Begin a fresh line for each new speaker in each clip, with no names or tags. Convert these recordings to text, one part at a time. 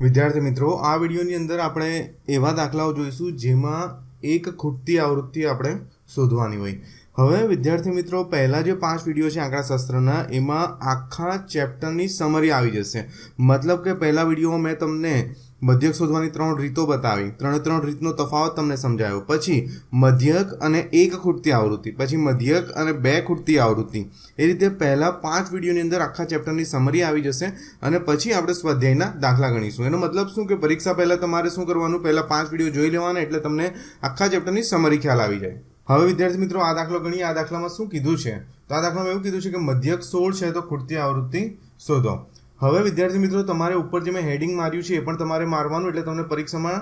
વિદ્યાર્થી મિત્રો, આ વિડીયોની અંદર આપણે એવા દાખલાઓ જોઈશું જેમાં એક ખૂટતી આવૃત્તિ આપણે શોધવાની હોય. હવે વિદ્યાર્થી મિત્રો, પહેલાં જે પાંચ વીડિયો છે આંકડાશાસ્ત્રના એમાં આખા ચેપ્ટરની સમરી આવી જશે. મતલબ કે પહેલા વિડીયોમાં મેં તમને મધ્યક શોધવાની ત્રણ રીતો બતાવી. ત્રણે ત્રણ રીતનો તફાવત તમને સમજાયો. પછી મધ્યક અને એક ખૂટતી આવૃત્તિ. પછી મધ્યક અને બે ખૂટતી આવૃત્તિ. એ રીતે પહેલાં પાંચ વિડીયોની અંદર આખા ચેપ્ટરની સમરી આવી જશે અને પછી આપણે સ્વાધ્યાયના દાખલા ગણીશું. એનો મતલબ શું કે પરીક્ષા પહેલાં તમારે શું કરવાનું? પહેલાં પાંચ વીડિયો જોઈ લેવાના એટલે તમને આખા ચેપ્ટરની સમરી ખ્યાલ આવી જાય. હવે વિદ્યાર્થી મિત્રો, આ દાખલો ગણીએ. આ દાખલામાં શું કીધું છે? તો આ દાખલામાં એવું કીધું છે કે મધ્યક સોળ છે તો ખૂટતી આવૃત્તિ શોધો. હવે વિદ્યાર્થી મિત્રો, તમારે ઉપર જે મેં હેડિંગ માર્યું છે એ પણ તમારે મારવાનું, એટલે તમને પરીક્ષામાં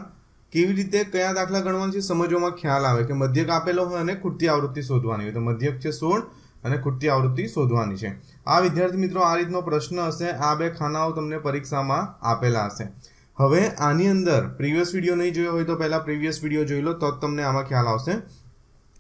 કેવી રીતે કયા દાખલા ગણવાનું છે સમજવામાં ખ્યાલ આવે કે મધ્યક આપેલો હોય અને ખૂટતી આવૃત્તિ શોધવાની હોય. તો મધ્યક છે સોળ અને ખૂટતી આવૃત્તિ શોધવાની છે. આ વિદ્યાર્થી મિત્રો, આ રીતનો પ્રશ્ન હશે. આ બે ખાનાઓ તમને પરીક્ષામાં આપેલા હશે. હવે આની અંદર પ્રીવિયસ વીડિયો નહીં જોયો હોય તો પહેલાં પ્રીવિયસ વીડિયો જોઈ લો, તો જ તમને આમાં ખ્યાલ આવશે.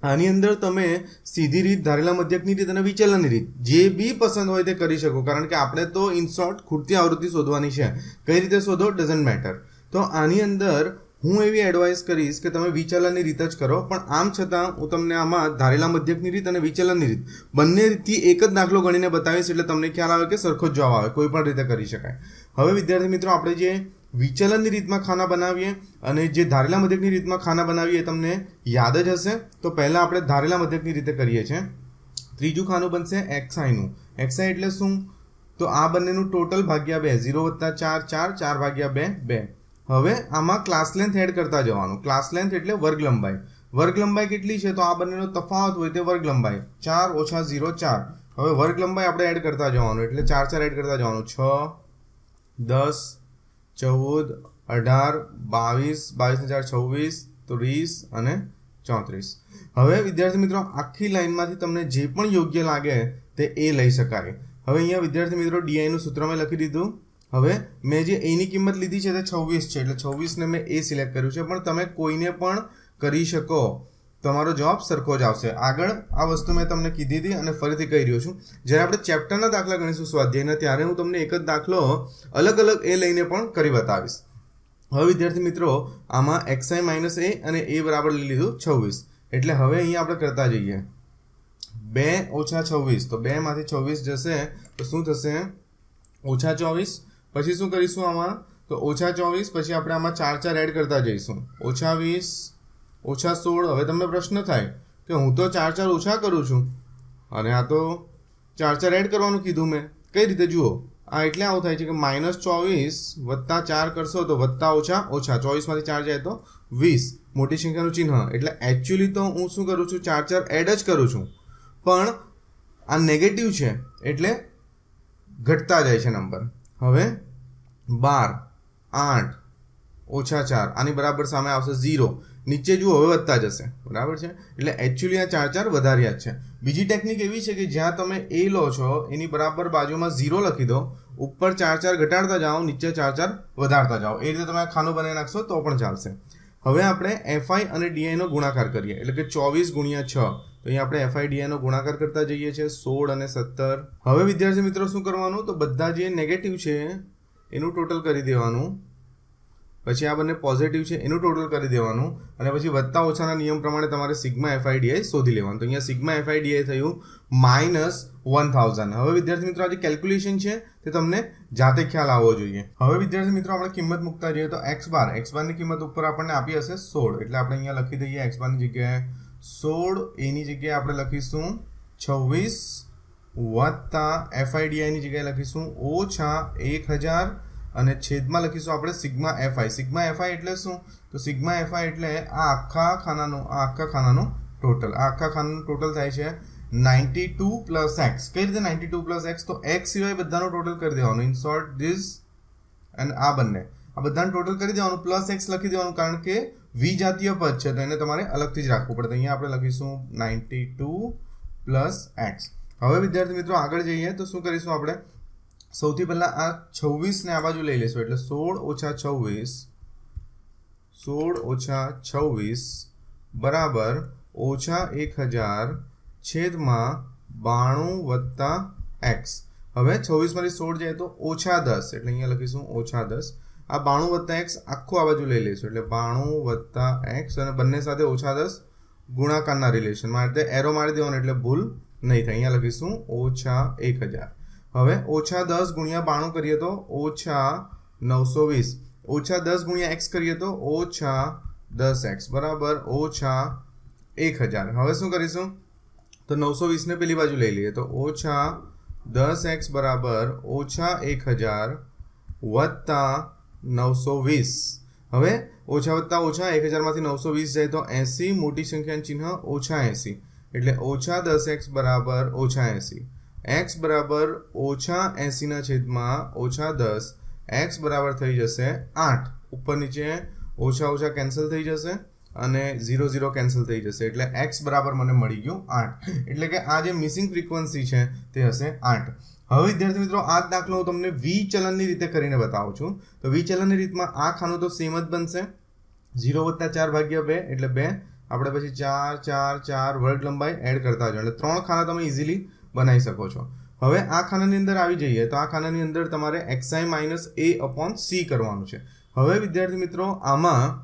આની અંદર તમે સીધી રીત ધારેલા મધ્યકની રીત અને વિચલનની રીત. જે બી પસંદ હોય તે કરી શકો. કારણ કે આપણે તો ઇન ખૂટતી આવૃત્તિ શોધવાની છે. કઈ રીતે શોધો? ડઝન્ટ મેટર તો આની અંદર હું એવી એડવાઇસ કરીશ કે તમે વિચલનની રીત જ કરો. પણ આમ છતાં હું તમને આમાં ધારેલા મધ્યકની રીત અને વિચલનની રીત બંને રીતથી એક જ દાખલો ગણીને બતાવીશ એટલે તમને ખ્યાલ આવે કે સરખો જ જવાબ આવે. કોઈ પણ રીતે કરી શકાય. હવે વિદ્યાર્થી મિત્રો, આપણે જે વિચલનની રીતમાં ખાના બનાવીએ અને જે ધારેલા મધ્યકની રીતમાં ખાના બનાવીએ તમને યાદ જ હશે. તો પહેલાં આપણે ધારેલા મધ્યકની રીતે કરીએ છીએ. ત્રીજું ખાનું બનશે એક્સાઈનું એક્સાઈ એટલે શું? તો આ બંનેનું ટોટલ ભાગ્યા બે. ઝીરો વત્તા ચાર ચાર ચાર ભાગ્યા બે બે. હવે આમાં ક્લાસ લેન્થ એડ કરતા જવાનું. ક્લાસ લેન્થ એટલે વર્ગ લંબાઈ. વર્ગ લંબાઈ કેટલી છે? તો આ બંનેનો તફાવત હોય તે વર્ગ લંબાઈ. ચાર ઓછા ઝીરો, ચાર. હવે વર્ગ લંબાઈ આપણે એડ કરતા જવાનું. એટલે ચાર ચાર એડ કરતા જવાનું. છ, દસ ચૌદ, અઢાર, બાવીસ બાવીસ હજાર છવ્વીસ, ત્રીસ અને ચોત્રીસ. હવે, વિદ્યાર્થી મિત્રો, આખી લાઈનમાંથી તમને જે પણ યોગ્ય લાગે તે એ લઈ શકાય. હવે અહીંયા વિદ્યાર્થી મિત્રો ડીઆઈનું સૂત્ર મેં લખી દીધું. હવે, મેં જે એની કિંમત લીધી છે તે છવ્વીસ છે. એટલે છવ્વીસને મેં એ સિલેક્ટ કર્યું છે. પણ તમે કોઈને પણ કરી શકો. તમારો જવાબ સરખો જ આવશે. આગળ આ વસ્તુ મેં તમને કીધી હતી અને ફરીથી કહી રહ્યો છું. જ્યારે આપણે ચેપ્ટરના દાખલા ગણીશું સ્વાધ્યાયના, ત્યારે હું તમને એક જ દાખલો અલગ અલગ એ લઈને પણ કરી બતાવીશ. હવે વિદ્યાર્થી મિત્રો, આમાં એક્સઆઈ માઇનસ એ અને એ બરાબર લઈ લીધું છવ્વીસ. એટલે હવે અહીંયા આપણે કરતા જઈએ. બે ઓછા છવ્વીસ. તો બેમાંથી છવ્વીસ જશે. તો શું થશે? ઓછા ચોવીસ. પછી શું કરીશું આમાં? તો ઓછા ચોવીસ. પછી આપણે આમાં ચાર ચાર એડ કરતા જઈશું. ઓછા વીસ. ઓછા સોળ, હવે તમને પ્રશ્ન થાય કે હું તો ચાર ચાર ઓછા કરું છું. અને આ તો ચાર ચાર એડ કરવાનું કીધું મેં. કઈ રીતે? જુઓ, આ એટલે આવું થાય છે કે માઇનસ ચોવીસ વત્તા ચાર કરશો તો વત્તા ઓછા ઓછા. ચોવીસમાંથી ચાર જાય તો વીસ. મોટી સંખ્યાનું ચિહ્ન. એટલે એકચ્યુઅલી તો હું શું કરું છું? ચાર ચાર એડ જ કરું છું. પણ આ નેગેટિવ છે, એટલે ઘટતા જાય છે નંબર હવે બાર, આઠ, ઓછા ચાર. આની બરાબર સામે આવશે ઝીરો નીચે જુઓ, હવે વધતા જશે. બરાબર છે? એટલે એકચ્યુઅલી આ ચાર ચાર વધાર્યા જ છે. બીજી ટેકનિક એવી છે કે જ્યાં તમે એ લો છો, એની બરાબર બાજુમાં ઝીરો લખી દો, ઉપર ચાર ચાર ઘટાડતા જાઓ, નીચે ચાર ચાર વધારતા જાઓ. એ રીતે તમે ખાનું બનાવી નાખશો તો પણ ચાલશે. હવે આપણે એફઆઈ અને ડીઆઈનો ગુણાકાર કરીએ. એટલે કે ચોવીસ ગુણ્યા છ. તો અહીંયા આપણે એફઆઈ ડીઆઈનો ગુણાકાર કરતા જઈએ છીએ સોળ અને સત્તર. હવે વિદ્યાર્થી મિત્રો શું કરવાનું? તો બધા જે નેગેટિવ છે, એનું ટોટલ કરી દેવાનું. પછી આ બંને પોઝિટિવ છે, એનું ટોટલ કરી દેવાનું. અને પછી વત્તા ઓછાના નિયમ પ્રમાણે તમારે સિગ્મા એફઆઈડીઆઈ શોધી લેવાનું. તો અહીંયા સિગ્મા એફઆઈડીઆઈ થયું માઇનસ વન થાઉઝન્ડ. હવે વિદ્યાર્થી મિત્રો આ જે કેલ્ક્યુલેશન છે, તે તમને જાતે ખ્યાલ આવવો જોઈએ. હવે વિદ્યાર્થી મિત્રો, આપણે કિંમત મૂકતા જઈએ તો એક્સ બાર. એક્સ બારની કિંમત ઉપર આપણને આપી હશે સોળ. એટલે આપણે અહીંયા લખી દઈએ એક્સ બારની જગ્યાએ સોળ, એની જગ્યાએ આપણે લખીશું છવ્વીસ વત્તા એફઆઈડીઆઈની જગ્યાએ લખીશું ઓછા એક હજાર અને છેદમાં લખીશું આપણે સિગ્મા એફઆઈ. સિગ્મા એફઆઈ એટલે શું? તો સિગ્મા એફઆઈ એટલે આ આખા ખાનાનું, આ આખા ખાનાનું ટોટલ આ આખા ખાનાનું ટોટલ થાય છે નાઇન્ટી ટુ પ્લસ એક્સ. કઈ રીતે નાઇન્ટી ટુ પ્લસ એક્સ? તો એક્સ સિવાય બધાનું ટોટલ કરી દેવાનું. ઇન શોર્ટ ધીસ અને આ બંને. આ બધાનું ટોટલ કરી દેવાનું, પ્લસ એક્સ લખી દેવાનું, કારણ કે વિજાતીય પદ છે, તો એને તમારે અલગથી જ રાખવું પડે. અહીંયા આપણે લખીશું નાઇન્ટી ટુ પ્લસ એક્સ. હવે વિદ્યાર્થી મિત્રો આગળ જઈએ, તો શું કરીશું આપણે? સૌથી પહેલાં આ છવ્વીસને આ બાજુ લઈ લેશું, એટલે સોળ ઓછા છવ્વીસ, સોળ ઓછા છવ્વીસ બરાબર ઓછા એક હજાર છેદમાં બાણું વત્તા એક્સ. હવે છવ્વીસમાંથી સોળ જાય તો ઓછા દસ, એટલે અહીંયા લખીશું ઓછા દસ. આ બાણું વત્તા એક્સ આખું આ બાજુ લઈ લઈશું એટલે બાણું વત્તા એક્સ અને બંને સાથે ઓછા દસ ગુણાકારના રિલેશન એટલે એરો મારી દેવાનો, એટલે ભૂલ નહીં થાય. અહીંયા લખીશું ઓછા એક હજાર. હવે ઓછા દસ ગુણ્યા બાણું કરીએ તો ઓછા નવસો વીસ. ઓછા દસ ગુણ્યા એક્સ કરીએ તો ઓછા દસ એક્સ. બરાબર? ઓછા એક હજાર. હવે શું કરીશું? તો નવસો વીસને પેલી બાજુ લઈ લઈએ તો ઓછા દસ એક્સ બરાબર ઓછા એક હજાર વત્તા નવસો વીસ. હવે ઓછા વત્તા ઓછા એક હજારમાંથી નવસો વીસ જાય તો એંસી. મોટી સંખ્યાનું ચિહ્ન ઓછા એંસી. એટલે ઓછા દસ એક્સ બરાબર ઓછા એંસી. એક્સ બરાબર ઓછા એંસીના છેદમાં ઓછા દસ એક્સ બરાબર થઈ જશે આઠ. ઉપર નીચે ઓછા ઓછા કેન્સલ થઈ જશે અને ઝીરો ઝીરો કેન્સલ થઈ જશે. એટલે એક્સ બરાબર મને મળી ગયું આઠ. એટલે કે આ જે મિસિંગ ફ્રિકવન્સી છે તે હશે આઠ. હવે વિદ્યાર્થી મિત્રો, આ જ દાખલો હું તમને વી ચલનની રીતે કરીને બતાવું છું. તો વી ચલનની રીતમાં આ ખાનું તો સેમ જ બનશે. ઝીરો વત્તા ચાર ભાગ્યા બે, એટલે બે. આપણે પછી ચાર ચાર ચાર, વર્ગ લંબાઈ એડ કરતા જાઓ એટલે ત્રણ ખાના તમે ઇઝીલી બનાવી શકો છો. હવે આ ખાનાની અંદર આવી જઈએ તો આ ખાનાની અંદર તમારે x i minus a upon c કરવાનું છે. હવે વિદ્યાર્થી મિત્રો, આમાં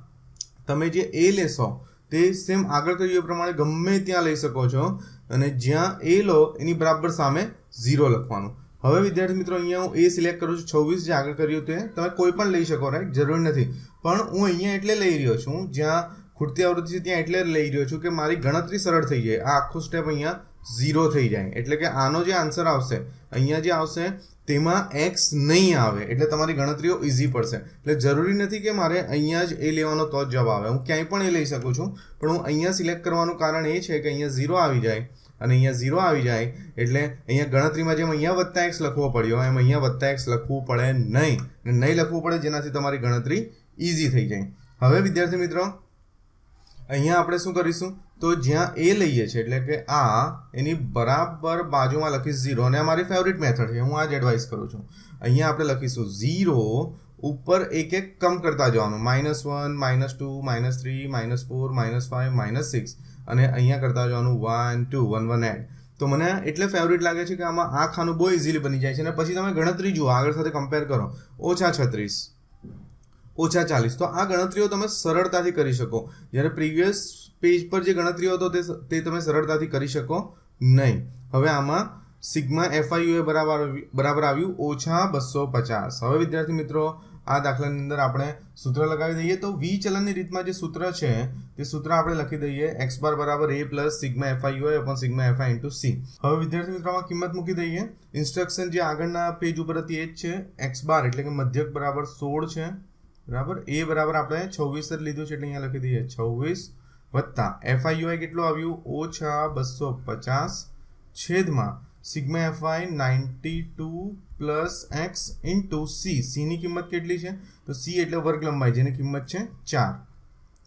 તમે જે એ લેશો, તે સેમ આગળ કર્યું એ પ્રમાણે ગમે ત્યાં લઈ શકો છો અને જ્યાં એ લો, એની બરાબર સામે ઝીરો લખવાનું. હવે વિદ્યાર્થી મિત્રો, અહીંયા હું એ સિલેક્ટ કરું છું, છવ્વીસ જે આગળ કર્યું તે, તમે કોઈ પણ લઈ શકો રાઈટ જરૂર નથી. પણ હું અહીંયા એટલે લઈ રહ્યો છું, જ્યાં ખૂટતી આવૃત્તિ છે ત્યાં એટલે લઈ રહ્યો છું કે મારી ગણતરી સરળ થઈ જાય. આ આખું સ્ટેપ અહીંયા ઝીરો થઈ જાય. એટલે કે આનો જે આન્સર આવશે, અહીંયા જે આવશે, તેમાં એક્સ નહીં આવે. એટલે તમારી ગણતરીઓ ઇઝી પડશે. એટલે જરૂરી નથી કે મારે અહીંયા જ એ લેવાનો તો જ જવાબ આવે. હું ક્યાંય પણ એ લઈ શકું છું. પણ હું અહીંયા સિલેક્ટ કરવાનું કારણ એ છે કે અહીંયા ઝીરો આવી જાય. અને અહીંયા ઝીરો આવી જાય, એટલે અહીંયા ગણતરીમાં જેમ અહીંયા વત્તા એક્સ લખવો પડ્યો, એમ અહીંયા વત્તા એક્સ લખવું પડે નહીં. નહીં લખવું પડે જેનાથી તમારી ગણતરી ઇઝી થઈ જાય. હવે વિદ્યાર્થી મિત્રો, અહીંયા આપણે શું કરીશું? તો જ્યાં એ લઈએ છીએ, એટલે કે આ એની બરાબર બાજુમાં લખીશ ઝીરો અને આ મારી ફેવરિટ મેથડ છે, હું આ જ એડવાઇસ કરું છું. અહીંયા આપણે લખીશું ઝીરો ઉપર એક એક કમ કરતા જવાનું minus one minus two minus three minus four minus five minus six અને અહીંયા કરતા જવાનું one two one one add તો મને એટલે ફેવરિટ લાગે છે કે આમાં આ ખાનું બહુ ઇઝીલી બની જાય છે, અને પછી તમે ગણતરી જુઓ, આગળ સાથે કમ્પેર કરો. ઓછા છત્રીસ. ઓછા ચાલીસ. તો આ ગણતરીઓ તમે સરળતાથી કરી શકો. જ્યારે પ્રીવિયસ પેજ પર જે ગણતરીઓ હતો તે તમે સરળતાથી કરી શકો નહીં. હવે આમાં સિગ્મા એફઆઈયુ એ બરાબર બરાબર આવ્યું ઓછા બસો પચાસ. હવે વિદ્યાર્થી મિત્રો, આ દાખલાની અંદર આપણે સૂત્ર લગાવી દઈએ. તો વી ચલનની રીતમાં જે સૂત્ર છે, તે સૂત્ર આપણે લખી દઈએ. એક્સ બાર બરાબર a plus sigma f i u upon sigma f i into c હવે વિદ્યાર્થી મિત્રો, આમાં કિંમત મૂકી દઈએ. ઇન્સ્ટ્રક્શન જે આગળના પેજ ઉપર હતી એ જ છે. એક્સ બાર એટલે કે મધ્યક બરાબર સોળ છે. બરાબર? એ બરાબર આપણે છવ્વીસ જ લીધું છે એટલે અહીંયા લખી દઈએ છવ્વીસ વત્તા એફઆઈયુઆઈ કેટલું આવ્યું? ઓછા બસો પચાસ છેદમાં sigma f i ninety two plus x into c. સીની કિંમત કેટલી છે? તો સી એટલે વર્ગ લંબાઈ, જેની કિંમત છે ચાર.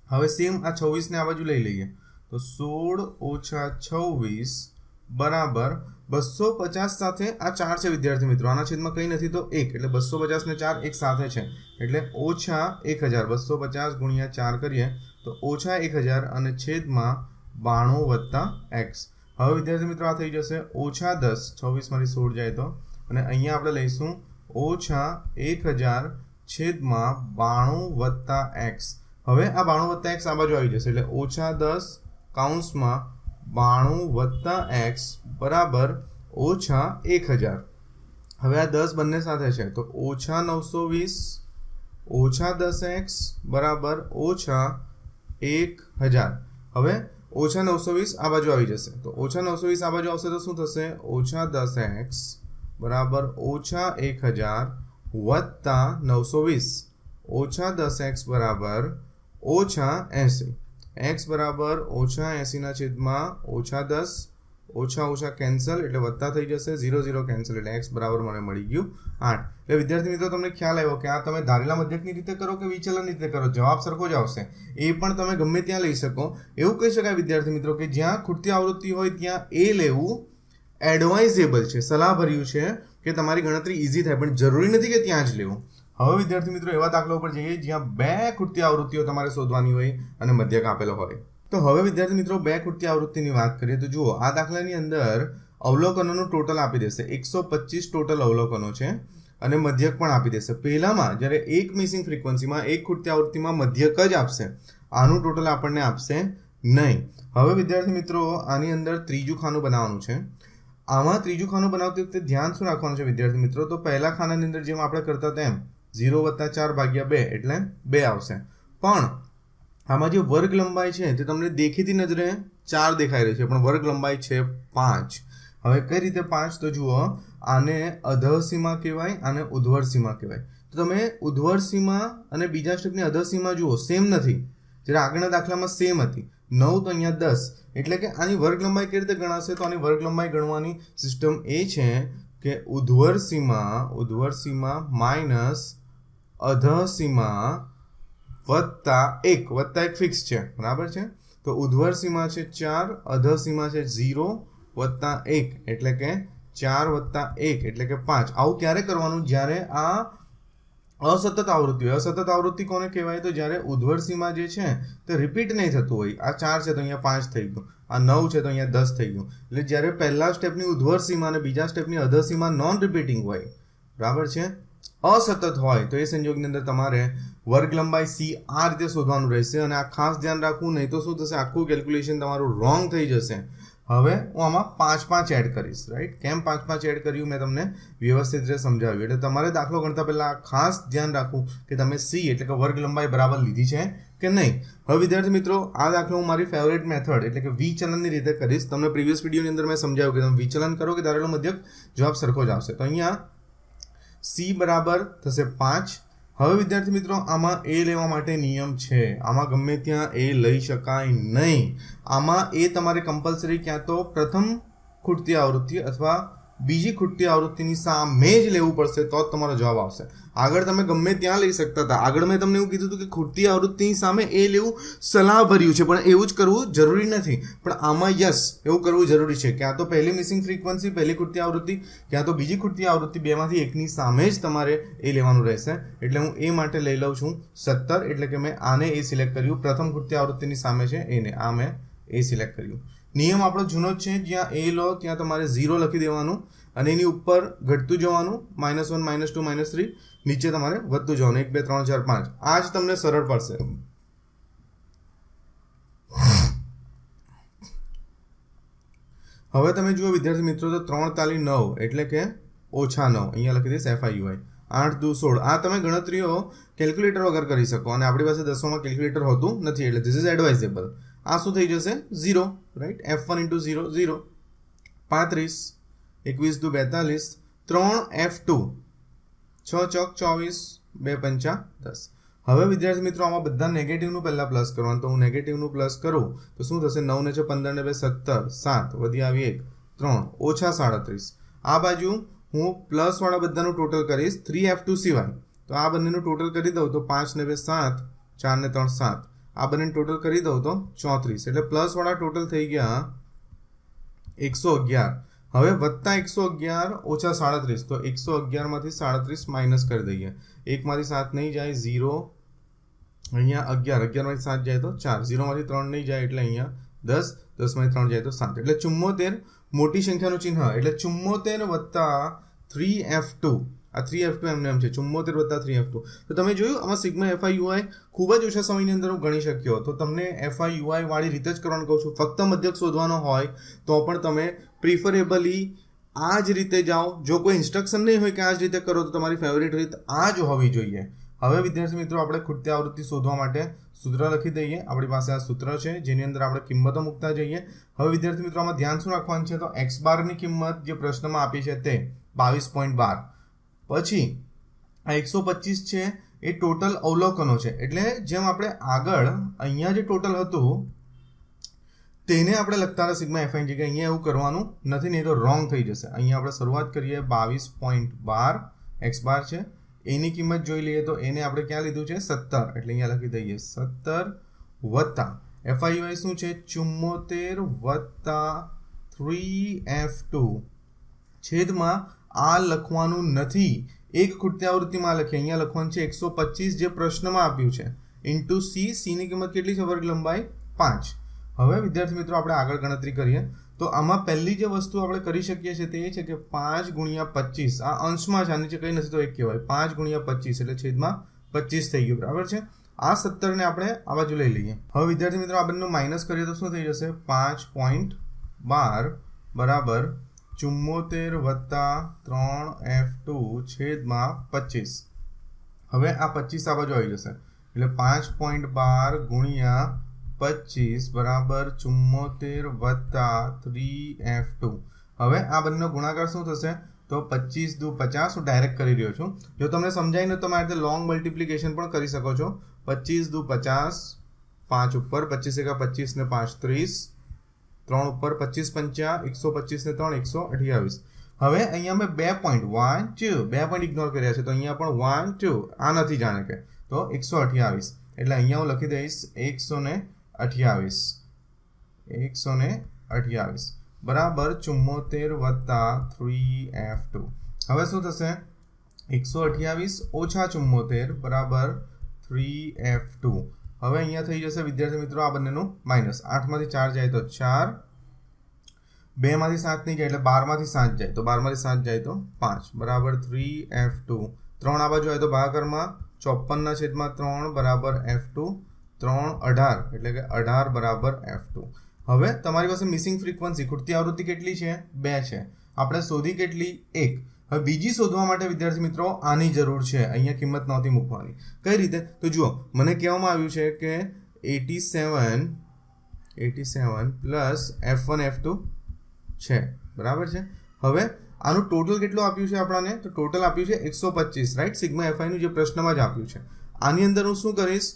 હવે સેમ આ છવ્વીસને આ બાજુ લઈ લઈએ. તો સોળ ઓછા છવ્વીસ બરાબર બસો પચાસ સાથે આ ચાર છે વિદ્યાર્થી મિત્રો. આના છેદમાં કંઈ નથી તો એક. એટલે બસો પચાસ ને ચાર એક સાથે છે. એટલે ઓછા એક હજાર. બસો પચાસ ગુણ્યા ચાર કરીએ તો ઓછા એક હજાર અને છેદમાં બાણું વત્તા એક્સ. હવે વિદ્યાર્થી મિત્રો આ થઈ જશે ઓછા દસ. છવ્વીસમાંથી સોળ જાય તો. અને અહીંયા આપણે લઈશું ઓછા એક હજાર છેદમાં બાણું વત્તા એક્સ. હવે આ બાણું વત્તા એક્સ આ બાજુ આવી જશે. એટલે ઓછા દસ કાઉન્સમાં બાણું વત્તા એક્સ બરાબર ઓછા એક હજાર. હવે આ દસ બંને સાથે છે, તો ઓછા નવસો વીસ, ઓછા દસ એક્સ બરાબર ઓછા એક હજાર. હવે ઓછા નવસો વીસ આ બાજુ આવી જશે, તો ઓછા નવસો વીસ આ બાજુ આવશે તો શું થશે? ઓછા દસ એક્સ બરાબર ઓછા એક હજાર વત્તા નવસો વીસ. ઓછા દસ એક્સ બરાબર ઓછા એંસી. એક્સ બરાબર ઓછા એંસીના છેદમાં ઓછા દસ, ઓછા ઓછા કેન્સલ એટલે વધતા થઈ જશે, ઝીરો ઝીરો કેન્સલ એટલે એક્સ બરાબર મને મળી ગયું આઠ. એટલે વિદ્યાર્થી મિત્રો, તમને ખ્યાલ આવ્યો કે આ તમે ધારેલા મધ્યકની રીતે કરો કે વિચલન રીતે કરો? જવાબ સરખો જ આવશે. એ પણ તમે ગમે ત્યાં લઈ શકો. એવું કહી શકાય વિદ્યાર્થી મિત્રો કે જ્યાં ખૂટતી આવૃત્તિ હોય ત્યાં એ લેવું એડવાઇઝેબલ છે. સલાહભર્યું છે કે તમારી ગણતરી ઇઝી થાય, પણ જરૂરી નથી કે ત્યાં જ લેવું. હવે, વિદ્યાર્થી મિત્રો, એવા દાખલા ઉપર જઈએ જ્યાં બે ખૂટતી આવૃત્તિઓ તમારે શોધવાની હોય અને મધ્યક આપેલો હોય. તો હવે, વિદ્યાર્થી મિત્રો, બે ખૂટતી આવૃત્તિની વાત કરીએ તો જુઓ, આ દાખલાની અંદર અવલોકનોનું ટોટલ આપી દેશે. એકસો પચીસ ટોટલ અવલોકનો છે અને મધ્યક પણ આપી દેશે. પહેલામાં, જ્યારે એક મિસિંગ ફ્રિકવન્સીમાં એક ખૂટતી આવૃત્તિમાં મધ્યક જ આપશે. આનું ટોટલ આપણને આપશે નહીં. હવે, વિદ્યાર્થી મિત્રો, આની અંદર ત્રીજું ખાનું બનાવવાનું છે. આમાં ત્રીજું ખાનું બનાવતી વખતે ધ્યાન શું રાખવાનું છે, વિદ્યાર્થી મિત્રો? તો પહેલા ખાનાની અંદર જેમ આપણે કરતા તેમ ઝીરો વત્તા ચાર ભાગ્યા બે એટલે બે આવશે. પણ આમાં જે વર્ગ લંબાઈ છે તે તમને દેખીતી નજરે ચાર દેખાઈ રહી છે, પણ વર્ગ લંબાઈ છે પાંચ. હવે કઈ રીતે પાંચ? તો જુઓ, આને અધઃ સીમા કહેવાય, આને ઉધ્વર સીમા કહેવાય. તો તમે ઉધ્વર સીમા અને બીજા સ્ટેપની અધઃ સીમા જુઓ સેમ નથી. જ્યારે આગળના દાખલામાં સેમ હતી. નવ તો અહીંયા દસ. એટલે કે આની વર્ગ લંબાઈ કેવી રીતે ગણાશે? તો આની વર્ગ લંબાઈ ગણવાની સિસ્ટમ એ છે કે ઉધ્વર સીમા ઉધ્વર સીમા માઇનસ અધઃ સીમા વત્તા એક વત્તા એક ફિક્સ છે. બરાબર છે? તો ઉધ્વર સીમા છે ચાર, અધસીમા છે ઝીરો, વત્તા એક, એટલે કે ચાર વત્તા એક, એટલે કે પાંચ. આવું ક્યારે કરવાનું? જ્યારે આ અસતત આવૃત્તિ હોય. અસતત આવૃત્તિ કોને કહેવાય? તો જ્યારે ઉધ્વર સીમા જે છે, તે રિપીટ નહીં થતું હોય. આ ચાર છે તો અહીંયા પાંચ થઈ ગયું. આ નવ છે તો અહીંયા દસ થઈ ગયું. એટલે જ્યારે પહેલા સ્ટેપની ઉધ્વર સીમા અને બીજા સ્ટેપની અધર નોન રિપીટિંગ હોય. બરાબર છે? અસતત હોય, તો એ સંજોગની અંદર તમારે વર્ગ લંબાઈ સી આ રીતે શોધવાનું રહેશે અને આ ખાસ ધ્યાન રાખવું, નહીં તો શું થશે? આખું કેલ્ક્યુલેશન તમારું રોંગ થઈ જશે. હવે હું આમાં પાંચ પાંચ એડ કરીશ રાઈટ કેમ પાંચ પાંચ એડ કર્યું? મેં તમને વ્યવસ્થિત રીતે સમજાવ્યું. એટલે તમારે દાખલો ગણતા પહેલાં ખાસ ધ્યાન રાખવું કે તમે સી એટલે કે વર્ગ લંબાઈ બરાબર લીધી છે કે નહીં? હવે વિદ્યાર્થી મિત્રો, આ દાખલો હું મારી ફેવરેટ મેથડ એટલે કે વિચલનની રીતે કરીશ. તમને પ્રીવિયસ વિડીયોની અંદર મેં સમજાવ્યું કે તમે વિચલન કરો કે ધારેલો મધ્યક જવાબ સરખો જ આવશે. તો અહીંયા સી બરાબર થશે પાંચ. હવે વિદ્યાર્થી મિત્રો, આમાં એ લેવા માટે નિયમ છે. આમાં ગમે ત્યાં એ લઈ શકાય નહીં. આમાં એ તમારે કમ્પલસરી ક્યાં તો પ્રથમ ખૂટતી આવૃત્તિ અથવા બીજી ખુટ્ટી આવૃત્તિની સામે જ લેવું પડશે તો જ તમારો જવાબ આવશે. આગળ તમે ગમે ત્યાં લઈ શકતા હતા. આગળ મેં તમને એવું કીધું હતું કે ખુટ્ટી આવૃત્તિની સામે એ લેવું સલાહભર્યું છે, પણ એવું જ કરવું જરૂરી નથી. પણ આમાં યસ, એવું કરવું જરૂરી છે. ક્યાં તો પહેલી મિસિંગ ફ્રીક્વન્સી પહેલી ખુટ્ટી આવૃત્તિ, ક્યાં તો બીજી ખુટ્ટી આવૃત્તિ બેમાંથી એકની સામે જ તમારે એ લેવાનું રહેશે. એટલે હું એ માટે લઈ લઉં છું સત્તર, એટલે કે મેં આને એ સિલેક્ટ કર્યું. પ્રથમ ખુટ્ટી આવૃત્તિની સામે છે, એને આ મેં એ સિલેક્ટ કર્યું. નિયમ આપણો જૂનો જ છે, જ્યાં એ લો, ત્યાં તમારે ઝીરો લખી દેવાનું અને એની ઉપર ઘટતું જવાનું minus one minus two minus three નીચે તમારે વધતું જવાનું, એક, બે, ત્રણ, ચાર, પાંચ. આ જ તમને સરળ પડશે. હવે તમે જુઓ વિદ્યાર્થી મિત્રો, તો ત્રણ તાલી નવ, એટલે કે ઓછા નવ. અહીંયા લખી દઈશ એફઆઈયુઆઈ આઠ, દુ, સોળ. આ તમે ગણતરીઓ કેલ્ક્યુલેટર વગર કરી શકો અને આપણી પાસે દસોમાં કેલ્ક્યુલેટર હોતું નથી, એટલે ધીસ ઇઝ એડવાઇઝેબલ આ શું થઈ જશે? Zero right f one into zero zero. પાંત્રીસ, એકવીસ દુ બેતાલીસ, ત્રણ એફ ટુ છ ચોક ચોવીસ, બે પંચા દસ. હવે વિદ્યાર્થી મિત્રો, આમાં બધા નેગેટિવનું પહેલાં પ્લસ કરવાનું. તો હું નેગેટિવનું પ્લસ કરું, તો શું થશે? નવ ને છે, પંદર ને બે, સત્તર. સાત, વધી આવી એક. ત્રણ, ઓછા સાડત્રીસ. આ બાજુ હું પ્લસવાળા બધાનું ટોટલ કરીશ થ્રી એફ ટુ સિવાય. તો આ બંનેનું ટોટલ કરી દઉં તો પાંચ ને બે, સાત, ચાર ને ત્રણ, સાત. આ બંને ટોટલ કરી દઉં તો ચોત્રીસ. એટલે પ્લસવાળા ટોટલ થઈ ગયા એકસો અગિયાર. હવે વત્તા એકસો અગિયાર ઓછા સાડત્રીસ. તો એકસો અગિયારમાંથી સાડત્રીસ માઇનસ કરી દઈએ. એકમાંથી સાત નહીં જાય ઝીરો અહીંયા અગિયાર. અગિયારમાંથી સાત જાય તો ચાર. ઝીરોમાંથી ત્રણ નહીં જાય એટલે અહીંયા દસ. દસમાંથી ત્રણ જાય તો સાત. એટલે ચુમ્મોતેર મોટી સંખ્યાનું ચિહ્ન. એટલે ચુમ્મોતેર વત્તા થ્રી એફ ટુ આ થ્રી એફ ટુ એમને એમ છે ચુમ્મોતેર વત્તા થ્રી એફ ટુ તો તમે જોયું, આમાં સિગ્મા એફઆઈ યુઆઈ ખૂબ જ ઓછા સમયની અંદર હું ગણી શક્યો તો તમને એફઆઈ યુઆઈ વાળી રીતે જ કરવાનું કહું છું. ફક્ત મધ્યક શોધવાનો હોય, તો પણ તમે પ્રિફરેબલી આ જ રીતે જાઓ. જો કોઈ ઇન્સ્ટ્રક્શન નહીં હોય કે આ જ રીતે કરો, તો તમારી ફેવરેટ રીત આ જ હોવી જોઈએ. હવે વિદ્યાર્થી મિત્રો, આપણે ખૂટતી આવૃત્તિ શોધવા માટે સૂત્ર લખી દઈએ. આપણી પાસે આ સૂત્ર છે, જેની અંદર આપણે કિંમતો મૂકતા જઈએ. હવે વિદ્યાર્થી મિત્રો, આમાં ધ્યાન શું રાખવાનું છે? તો એક્સ બારની કિંમત જે પ્રશ્નમાં આપી છે તે બાવીસ પોઈન્ટ બાર. પછી આ એકસો પચીસ છે, એ ટોટલ અવલોકનો છે. એટલે જેમ આપણે આગળ અહીંયા જે ટોટલ હતું, તેને આપણે લગતા હતા સિગ્મા એફઆઈની જગ્યાએ અહીંયા એવું કરવાનું નથી, નહીં તો રોંગ થઈ જશે. અહીંયા આપણે શરૂઆત કરીએ, બાવીસ પોઈન્ટ બાર એક્સ બાર છે. એની કિંમત જોઈ લઈએ તો એને આપણે ક્યાં લીધું છે? સત્તર. એટલે અહીંયા લખી દઈએ, સત્તર વત્તા. એફઆઈવાય શું છે? ચુમ્મોતેર વત્તા થ્રી એફ ટુ છેદમાં આ લખવાનું નથી. એક ખૂટતી આવૃત્તિમાં લખીએ. અહીંયા લખવાનું છે એકસો પચીસ જે પ્રશ્નમાં આપ્યું છે. ઇન્ટુ સી સીની કિંમત કેટલી છે? વર્ગ લંબાઈ પાંચ. હવે વિદ્યાર્થી મિત્રો, આપણે આગળ ગણતરી કરીએ. તો આમાં પહેલી જે વસ્તુ આપણે કરી શકીએ છીએ તે એ છે કે પાંચ ગુણ્યા પચીસ. આ અંશમાં છે આની જે કંઈ નથી તો એક કહેવાય. પાંચ ગુણ્યા પચીસ એટલે છેદમાં પચીસ થઈ ગયું. બરાબર છે? આ સત્તરને આપણે આ બાજુ લઈ લઈએ. હવે વિદ્યાર્થી મિત્રો, આ બંનેનું માઇનસ કરીએ તો શું થઈ જશે? પાંચ પોઈન્ટ બાર. બરાબર? ચુમ્મોતેર વત્તા ત્રણ એફ ટુ છેદમાં પચીસ. હવે આ પચીસ આ બાજુ આવી જશે. એટલે પાંચ પોઈન્ટ બાર ગુણ્યા પચીસ બરાબર ચુમ્મોતેર વત્તા થ્રી એફ ટુ. હવે આ બંનેનો ગુણાકાર શું થશે? તો પચીસ દુ પચાસ હું ડાયરેક્ટ કરી રહ્યો છું. જો તમને સમજાય ને તો મારે રીતે લોંગ મલ્ટિપ્લિકેશન પણ કરી શકો છો. પચીસ દુ પચાસ પાંચ ઉપર પચીસ એકા પચીસ ને પાંચ ત્રીસ. ત્રણ ઉપર પચીસ પંચા, એકસો પચીસ ને ત્રણ, એકસો અઠ્યાવીસ. હવે અહીંયા મેં બે પોઈન્ટ વન ટુ બે પોઈન્ટ ઇગ્નોર કર્યા છે, તો અહીંયા પણ વન ટુ આ નથી જાણે કે. તો એકસો અઠ્યાવીસ. એટલે અહીંયા હું લખી દઈશ એકસો ને અઠ્યાવીસ. એકસો ને અઠ્યાવીસ. બરાબર ચુમ્મોતેર વત્તા થ્રી એફ ટુ હવે શું થશે? એકસો અઠ્યાવીસ ઓછા ચુમ્મોતેર, બરાબર થ્રી એફ ટુ હવે અહીંયા થઈ જશે, વિદ્યાર્થી મિત્રો, આ બંનેનું માઇનસ આઠમાંથી ચાર જાય તો ચાર. બેમાંથી સાત નહીં જાય એટલે બારમાંથી સાત જાય તો બારમાંથી સાત જાય તો પાંચ. બરાબર થ્રી એફ ટુ ત્રણ આ બાજુ આવે તો ભાગાકારમાં ચોપનના છેદમાં ત્રણ બરાબર એફ ટુ ત્રણ અઢાર એટલે કે અઢાર બરાબર એફ ટુ હવે તમારી પાસે મિસિંગ ફ્રીક્વન્સી ખૂટતી આવૃત્તિ કેટલી છે? બે છે. આપણે શોધી કેટલી? એક. હવે બીજી શોધવા માટે, વિદ્યાર્થી મિત્રો, આની જરૂર છે. અહીંયા કિંમત નહોતી મૂકવાની. કઈ રીતે? તો જુઓ, મને કહેવામાં આવ્યું છે કે eighty seven eighty seven plus f one, f two છે. બરાબર છે? હવે આનું ટોટલ કેટલું આપ્યું છે આપણાને? તો ટોટલ આપ્યું છે એકસો પચીસ, રાઈટ? સિગ્મા એફઆઈનું જે પ્રશ્નમાં જ આપ્યું છે. આની અંદર હું શું કરીશ?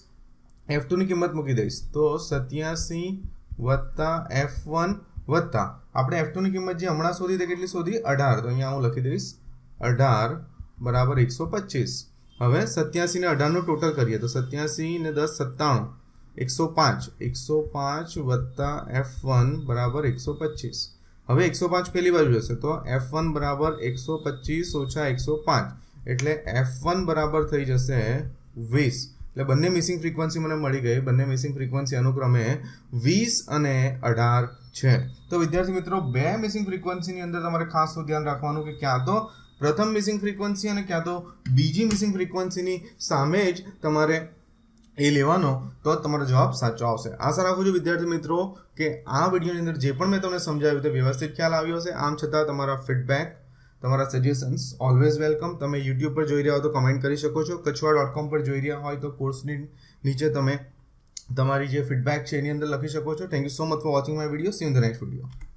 એફ ટુની કિંમત મૂકી દઈશ. તો સત્યાસી વત્તા એફ વન વત્તા. આપણે એફ ટુની કિંમત જે હમણાં શોધી તે કેટલી શોધી? અઢાર. તો અહીંયા હું લખી દઈશ. અઢાર બરાબર એકસો પચીસ. હવે સત્યાસી ને અઢારનું ટોટલ કરીએ તો સત્યાસી ને દસ સત્તાણું. એકસો પાંચ. એકસો પાંચ વત્તા એફ વન બરાબર એકસો પચીસ. હવે એકસો પાંચ પેલી બાજુ જશે તો એફ વન બરાબર એકસો પચીસ ઓછા એકસો પાંચ. એટલે એફ વન બરાબર થઈ જશે વીસ. એટલે બંને મિસિંગ ફ્રીક્વન્સી મને મળી ગઈ. બંને મિસિંગ ફ્રીક્વન્સી અનુક્રમે વીસ અને અઢાર છે. તો વિદ્યાર્થી મિત્રો, બે મિસિંગ ફ્રીક્વન્સીની અંદર તમારે ખાસ ધ્યાન રાખવાનું કે ક્યાં તો પ્રથમ મિસિંગ ફ્રીક્વન્સી અને ક્યાં તો બીજી મિસિંગ ફ્રીક્વન્સીની સામે જ તમારે એ લેવાનો, તો તમારો જવાબ સાચો આવશે. આશા રાખું છું વિદ્યાર્થી મિત્રો કે આ વિડીયોની અંદર જે પણ મેં તમને સમજાવ્યું તે વ્યવસ્થિત ખ્યાલ આવ્યો હશે. આમ છતાં તમારા ફીડબેક તમારા સજેશન્સ ઓલવેઝ વેલકમ તમે યુટ્યુબ પર જોઈ રહ્યા હો તો કમેન્ટ કરી શકો છો. કચવા ડોટ કોમ પર જોઈ રહ્યા હોય તો કોર્સની નીચે તમે તમારી જે ફીડબેક છે એની અંદર લખી શકો છો. Thank you so much for watching my video see in the next video